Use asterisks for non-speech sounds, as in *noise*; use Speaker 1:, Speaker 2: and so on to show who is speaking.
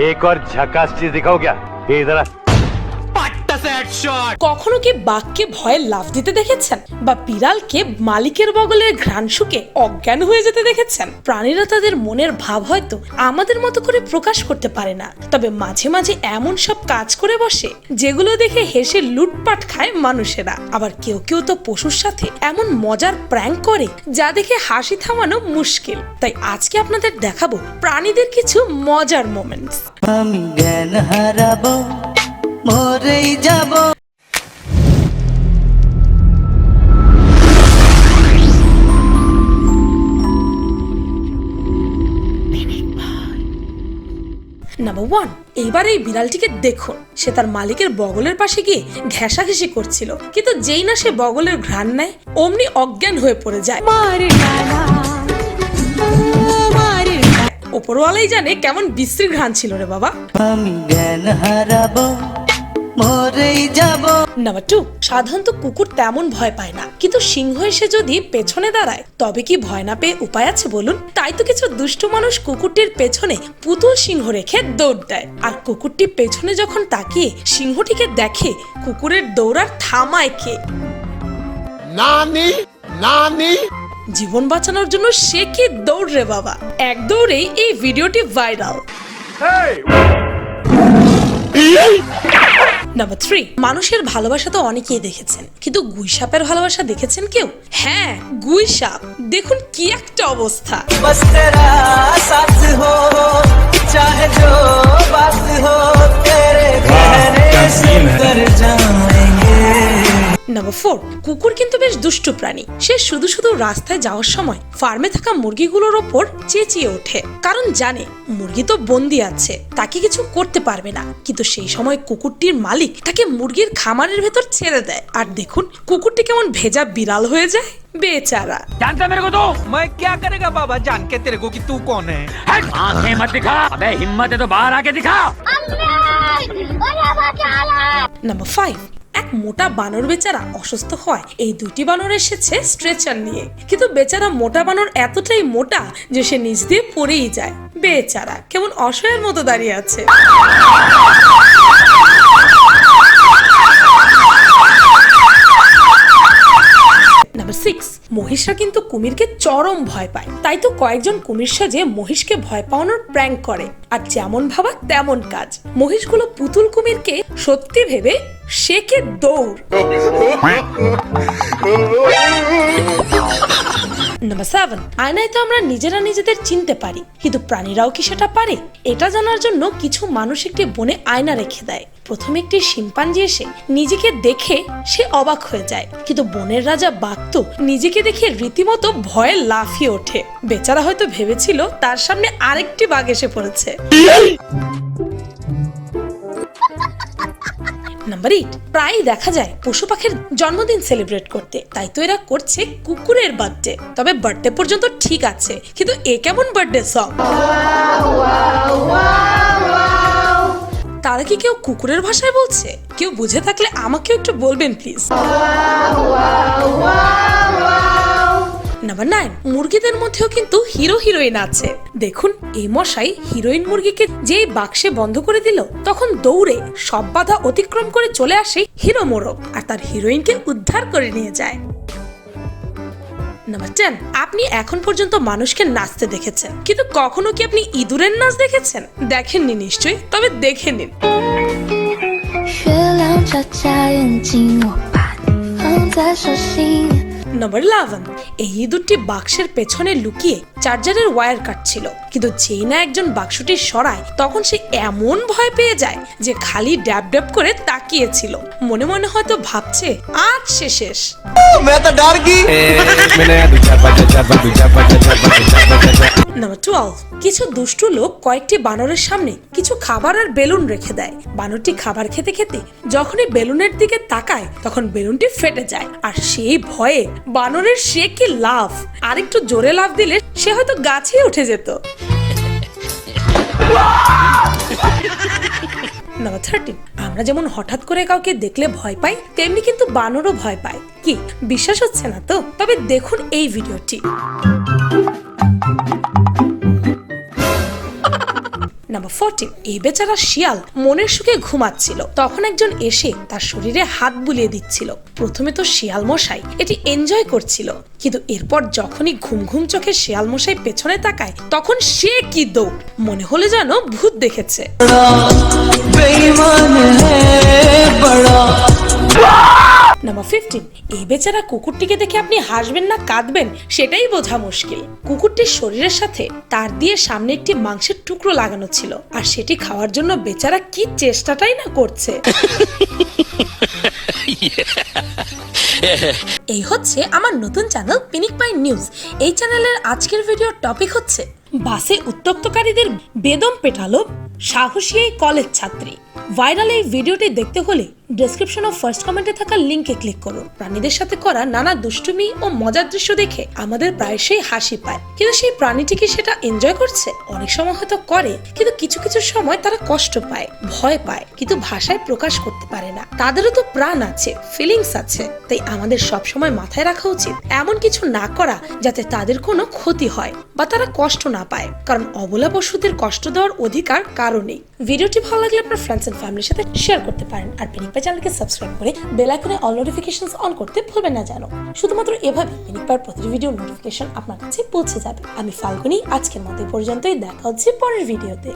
Speaker 1: एक और झकास चीज़ दिखाओ क्या ये जरा।
Speaker 2: কখনো কি বাঘকে ভয়ে লাফ দিতে দেখেছেন? বা বিড়ালকে মালিকের বগলের ঘ্রাণ শুকে অজ্ঞান হয়ে যেতে দেখেছেন? প্রাণীরা তাদের মনের ভাব হয়তো আমাদের মতো করে প্রকাশ করতে পারে না। তবে মাঝে মাঝে এমন সব কাজ করে বসে যেগুলো দেখে হেসে লুটপাট খায় মানুষেরা। আবার কেউ কেউ তো পশুর সাথে এমন মজার প্র্যাঙ্ক করে যা দেখে হাসি থামানো মুশকিল। তাই আজকে আপনাদের দেখাবো প্রাণীদের কিছু মজার মোমেন্টস
Speaker 3: আমি জ্ঞান হারাবো মরেই যাব।
Speaker 2: নাম্বার ওয়ান এইবার এই বিড়ালটিকে দেখুন। সে তার মালিকের বগলের পাশে গিয়ে ঘেঁষাঘেঁষি করছিল। কিন্তু যেই না সে বগলের ঘ্রাণ নেয় অমনি অজ্ঞান হয়ে পড়ে যায়। ওপরওয়ালাই জানে কেমন বিশ্রী ঘ্রাণ ছিল রে বাবা।
Speaker 3: আমি জ্ঞান হারাবো। মরেই যাব।
Speaker 2: নাম্বার টু সাধারণত কুকুর তেমন ভয় পায় না। কিন্তু সিংহ এসে যদি পেছনে দাঁড়ায় তবে কি ভয় না পেয়ে উপায় আছে বলুন? তাই তো কিছু দুষ্ট মানুষ কুকুরটির পেছনে পুতুল সিংহ রেখে দৌড় দেয়। আর কুকুরটি পেছনে যখন তাকিয়ে সিংহটিকে দেখে কুকুরের দৌড়ার থামায় কে?
Speaker 4: Nani? Nani?
Speaker 2: জীবন বাঁচানোর জন্য সে কি দৌড় রে বাবা? এক দৌড়েই এই ভিডিওটি ভাইরাল। নাম্বার থ্রি মানুষের ভালোবাসা তো অনেকেই দেখেছেন কিন্তু গুইসাপের ভালোবাসা দেখেছেন কেউ? হ্যাঁ গুইসাপ। দেখুন কি একটা অবস্থা।
Speaker 3: बस
Speaker 2: নাম্বার ফোর কুকুর কিন্তু বেশ দুষ্টু প্রাণী সে শুধু শুধু রাস্তায় যাওয়ার সময় ফার্মে থাকা মুরগিগুলোর ওপর চেঁচিয়ে ওঠে কারণ জানে মুরগি তো বন্দি আছে তাকে কিছু করতে পারবে না কিন্তু সেই সময় কুকুরটির মালিক তাকে মুরগির খামারের ভেতর ছেড়ে দেয় আর দেখুন কুকুরটি কেমন ভেজা বিড়াল হয়ে যায় বেচারা
Speaker 5: जानता मेरे को तू
Speaker 6: मैं क्या करेगा बाबा जान के तेरे को कि तू कौन है
Speaker 5: हट आंखें मत दिखा अबे हिम्मत है तो बाहर आके दिखा
Speaker 2: নাম্বার ফাইভ এক মোটা বানর বেচারা অসুস্থ হয়। এই দুটি বানর এসেছে স্ট্রেচার নিয়ে। কিন্তু বেচারা মোটা বানর এতটাই মোটা যে সে নিজ দিয়ে পড়েই যায়। বেচারা কেমন অসহায়ের মতো দাঁড়িয়ে আছে। নাম্বার সিক্স মহিষরা কিন্তু কুমিরকে চরম ভয় পায়। তাই তো কয়েকজন কুমির সাজে মহিষকে ভয় পাওয়ানোর প্র্যাঙ্ক করে। আর যেমন ভাবা তেমন কাজ। মহিষগুলো পুতুল কুমিরকে সত্যি ভেবে শেখে দৌড়। নাম্বার সেভেন আয়নায় তো আমরা নিজেরা নিজেদের চিনতে পারি। কিন্তু প্রাণীরাও কি সেটা পারে? এটা জানার জন্য কিছু মানুষ একটি বনে আয়না রেখে দেয়। প্রথমে একটি শিম্পাঞ্জি এসে নিজেকে দেখে সে অবাক হয়ে যায়। কিন্তু বনের রাজা বাঘ নিজেকে দেখে রীতিমতো ভয়ে লাফিয়ে ওঠে। বেচারা হয়তো ভেবেছিল তার সামনে আরেকটি বাঘ এসে পড়েছে। নাম্বার এইট প্রায় দেখা যায় পশু পাখির জন্মদিন সেলিব্রেট করতে। তাই তো এরা করছে কুকুরের বার্থডে তবে বার্থডে পর্যন্ত ঠিক আছে, কিন্তু এ কেমন বার্থডে সং তারা কি কেউ কুকুরের ভাষায় বলছে? কেউ বুঝে থাকলে আমাকেও একটু বলবেন প্লিজ নাম্বার নাইন মুরগিদের মধ্যেও কিন্তু হিরো হিরোইন আছে। দেখুন, এই মশাই হিরোইন মুরগিকে যেই বাক্সে বন্ধ করে দিল, তখন দৌড়ে সব বাধা অতিক্রম করে চলে আসে হিরো মোরগ, আর তার হিরোইনকে উদ্ধার করে নিয়ে যায়। নাম্বার টেন আপনি এখন পর্যন্ত মানুষকে নাচতে দেখেছেন, কিন্তু কখনো কি আপনি ইঁদুরের নাচ দেখেছেন? দেখেননি নিশ্চয়ই, তবে দেখে নিন। নম্বর ইলেভেন এই ইঁদুরটি বাক্সের পেছনে লুকিয়ে চার্জারের ওয়্যার কাটছিল, কিন্তু যেই না একজন বাক্সটি সরায়, তখন সে এমন ভয় পেয়ে যায় যে খালি ড্যাব ড্যাব করে তাকিয়েছিল। মনে মনে হয়তো ভাবছে, আজ সে শেষ।
Speaker 3: मैं तो डर गई
Speaker 2: নাম্বার টুয়েলভ কিছু দুষ্টু লোক কয়েকটি বানরের সামনে কিছু খাবার আর বেলুন রেখে দেয় বানরটি খাবার খেতে খেতে যখনই বেলুনের দিকে তাকায় তখন বেলুনটি ফেটে যায় আর সেই ভয়ে বানরের সে কি লাভ আর একটু জোরে লাভ দিলে সে হয়তো গাছেই উঠে যেত *laughs* থার্টিন আমরা যেমন হঠাৎ করে কাউকে দেখলে ভয় পাই, তেমনি কিন্তু বানরও ভয় পায়। কি? বিশ্বাস হচ্ছে না তো? তবে দেখুন এই ভিডিওটি। নাম্বার ফোরটিন এই বেচারা শিয়াল মনের সুখে ঘুমাচ্ছিল। তখন একজন এসে তার শরীরে হাত বুলিয়ে দিচ্ছিল। প্রথমে তো শিয়াল মশাই, এটি এনজয় করছিল। কিন্তু এরপর যখনই ঘুম ঘুম চোখে শিয়াল মশাই পেছনে তাকায়, তখন সে কি দৌড়? মনে হলো যেন ভূত দেখেছে। এই বেচারা কুকুরটিকে দেখে আপনি হাসবেন না কাঁদবেন, সেটাই বোঝা মুশকিল। কুকুরটির শরীরের সাথে তার দিয়ে সামনে একটি মাংসের টুকরো লাগানো ছিল, আর সেটি খাওয়ার জন্য বেচারা কি চেষ্টাটাই না করছে। এই হচ্ছে আমার নতুন চ্যানেল পিনিক পাই নিউজ। এই চ্যানেলের আজকের ভিডিওর টপিক হচ্ছে, বাসে উত্তক্তকারীদের বেদম পেটালো সাহসী এই কলেজ ছাত্রী। ভাইরাল এই ভিডিওটি দেখতে হলে ডেসক্রিপশন ও ফার্স্ট কমেন্টে থাকা লিংকে ক্লিক করুন। প্রাণীদের সাথে করা নানা দুষ্টুমি ও মজার দৃশ্য দেখে আমাদের প্রায়শই হাসি পায়। কিন্তু সেই প্রাণীটি কি সেটা এনজয় করছে? অনেক সময় হয়তো করে, কিন্তু কিছু কিছু সময় তারা কষ্ট পায়, ভয় পায়, কিন্তু ভাষায় প্রকাশ করতে পারে না। তাদেরও তো প্রাণ আছে ফিলিংস আছে, তাই আমাদের সব সময় মাথায় রাখা উচিত এমন কিছু না করা যাতে তাদের কোনো ক্ষতি হয় বা তারা কষ্ট না পায়। কারণ অবলা পশুদের কষ্ট দেওয়ার অধিকার কারণেই ভিডিওটি ভালো লাগলে আপনার ফ্রেন্ডস অ্যান্ড ফ্যামিলির সাথে শেয়ার করতে পারেন। আর পিনিক পাই চ্যানেলকে সাবস্ক্রাইব করে বেল আইকনে অল নোটিফিকেশন অন করতে ভুলবেন না জানো। শুধুমাত্র এভাবে পিনিক প্রতিটি ভিডিও নোটিফিকেশন আপনার কাছে পৌঁছে যাবে। আমি ফাল্গুনি, আজকের মতো পর্যন্তই। দেখা হচ্ছে পরের ভিডিওতে